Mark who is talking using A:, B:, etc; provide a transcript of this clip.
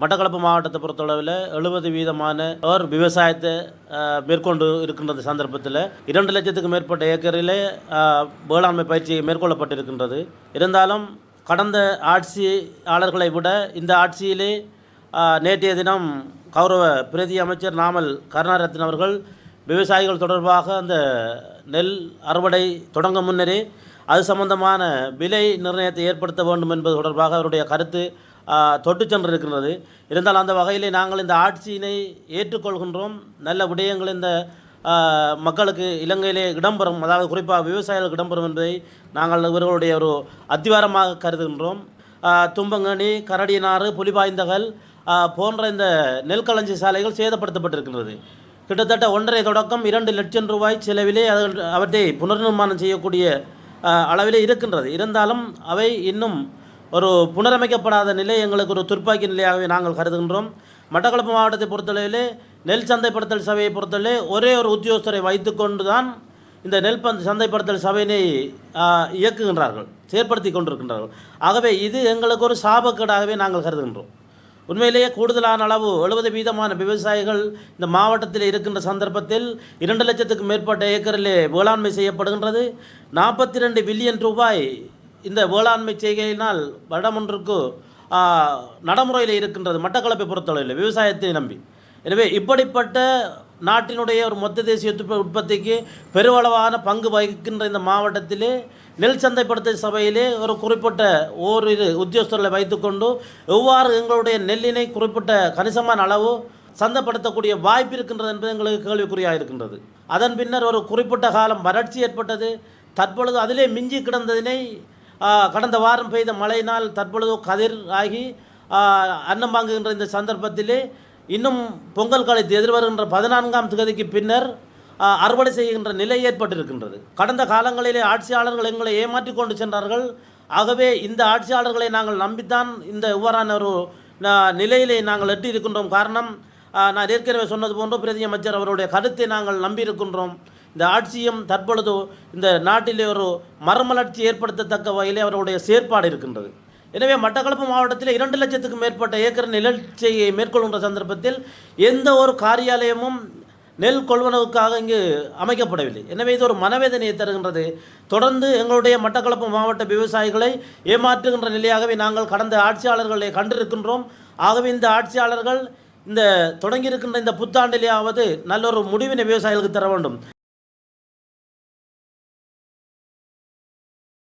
A: மட்டக்களப்பு மாவட்டத்தை பொறுத்தளவில் எழுபது வீதமான அவர் விவசாயத்தை மேற்கொண்டு இருக்கின்றது சந்தர்ப்பத்தில். இரண்டு லட்சத்துக்கு மேற்பட்ட ஏக்கரிலே வேளாண்மை பயிற்சி மேற்கொள்ளப்பட்டிருக்கின்றது. இருந்தாலும் கடந்த ஆட்சியாளர்களை விட இந்த ஆட்சியிலே நேற்றைய தினம் கௌரவ பிரதி அமைச்சர் நாமல் கருணாரத்ன அவர்கள் விவசாயிகள் தொடர்பாக அந்த நெல் அறுவடை தொடங்க முன்னரே அது சம்பந்தமான விலை நிர்ணயத்தை ஏற்படுத்த வேண்டும் என்பது தொடர்பாக அவருடைய கருத்து தொட்டு சென்றிருக்கின்றது. இருந்தால் அந்த வகையிலே நாங்கள் இந்த ஆட்சியினை ஏற்றுக்கொள்கின்றோம். நல்ல விடயங்கள் இந்த மக்களுக்கு இலங்கையிலே இடம்பெறும். அதாவது குறிப்பாக விவசாயிகளுக்கு இடம்பெறும் என்பதை நாங்கள் இவர்களுடைய ஒரு அத்திவாரமாக கருதுகின்றோம். தும்பங்கனி கரடினாறு புலிபாய்ந்தகல் போன்ற இந்த நெல்களஞ்சி சாலைகள் சேதப்படுத்தப்பட்டிருக்கின்றது. கிட்டத்தட்ட ஒன்றரை தொடக்கம் இரண்டு லட்சம் ரூபாய் செலவிலே அவற்றை புனர்நிர்மாணம் செய்யக்கூடிய அளவிலே இருக்கின்றது. இருந்தாலும் அவை இன்னும் ஒரு புனரமைக்கப்படாத நிலை எங்களுக்கு ஒரு துர்ப்பாக்கிய நிலையாகவே நாங்கள் கருதுகின்றோம். மட்டக்களப்பு மாவட்டத்தை பொறுத்தளவிலே நெல் சந்தைப்படுத்தல் சபையை பொறுத்தளவிலே ஒரே ஒரு உத்தியோகஸ்தரை வைத்துக்கொண்டு தான் இந்த நெல் பந்த் சந்தைப்படுத்தல் சபையினை இயக்குகின்றார்கள் செயற்படுத்தி கொண்டிருக்கின்றார்கள். ஆகவே இது எங்களுக்கு ஒரு சாபக்கேடாகவே நாங்கள் கருதுகின்றோம். உண்மையிலேயே கூடுதலான அளவு எழுபது வீதமான விவசாயிகள் இந்த மாவட்டத்தில் இருக்கின்ற சந்தர்ப்பத்தில் இரண்டு லட்சத்துக்கு மேற்பட்ட ஏக்கரிலே வேளாண்மை செய்யப்படுகின்றது. நாற்பத்தி ரெண்டு பில்லியன் ரூபாய் இந்த வேளாண்மை செய்கையினால் வருடமொன்றுக்கு நடைமுறையில் இருக்கின்றது மட்டக்களப்பை பொறுத்தளவில் விவசாயத்தை நம்பி. எனவே இப்படிப்பட்ட நாட்டினுடைய ஒரு மொத்த தேசிய உற்பத்திக்கு பெருவளவான பங்கு வகிக்கின்ற இந்த மாவட்டத்திலே நெல் சந்தைப்படுத்தல் சபையிலே ஒரு குறிப்பிட்ட ஓரிரு உத்தியோகஸ்தர்களை வைத்துக்கொண்டு எவ்வாறு எங்களுடைய நெல்லினை குறிப்பிட்ட கணிசமான அளவு சந்தைப்படுத்தக்கூடிய வாய்ப்பு இருக்கின்றது என்பது எங்களுக்கு கேள்விக்குறியாக இருக்கின்றது. அதன் பின்னர் ஒரு குறிப்பிட்ட காலம் வறட்சி ஏற்பட்டது தற்பொழுது அதிலே மிஞ்சி கிடந்ததினை கடந்த வாரம் பெய்த மழையினால் தற்பொழுது கதிர் ஆகி அன்னம் வாங்குகின்ற இந்த சந்தர்ப்பத்திலே இன்னும் பொங்கல் காலத்து எதிர்வருகின்ற பதினான்காம் திகதிக்கு பின்னர் அறுவடை செய்கின்ற நிலை ஏற்பட்டிருக்கின்றது. கடந்த காலங்களிலே ஆட்சியாளர்கள் எங்களை ஏமாற்றி கொண்டு சென்றார்கள். ஆகவே இந்த ஆட்சியாளர்களை நாங்கள் நம்பித்தான் இந்த இவ்வாறான ஒரு நிலையிலே நாங்கள் எட்டி இருக்கின்றோம் காரணம் நான் ஏற்கனவே சொன்னது போன்று பிரதி அமைச்சர் அவருடைய கருத்தை நாங்கள் நம்பியிருக்கின்றோம். இந்த ஆட்சியும் தற்பொழுது இந்த நாட்டிலே ஒரு மறுமலர்ச்சி ஏற்படுத்தத்தக்க வகையிலே அவருடைய செயற்பாடு இருக்கின்றது. எனவே மட்டக்களப்பு மாவட்டத்தில் இரண்டு லட்சத்துக்கும் மேற்பட்ட ஏக்கர் நிலச்சியை மேற்கொள்கின்ற சந்தர்ப்பத்தில் எந்த ஒரு காரியாலயமும் நெல் கொள்வனவுக்காக இங்கு அமைக்கப்படவில்லை. எனவே இது ஒரு மனவேதனையை தருகின்றது. தொடர்ந்து எங்களுடைய மட்டக்களப்பு மாவட்ட விவசாயிகளை ஏமாற்றுகின்ற நிலையாகவே நாங்கள் கடந்த ஆட்சியாளர்களை கண்டிருக்கின்றோம். ஆகவே இந்த ஆட்சியாளர்கள் இந்த தொடங்கியிருக்கின்ற இந்த புத்தாண்டிலேயாவது நல்ல ஒரு முடிவினை விவசாயிகளுக்கு தர வேண்டும்.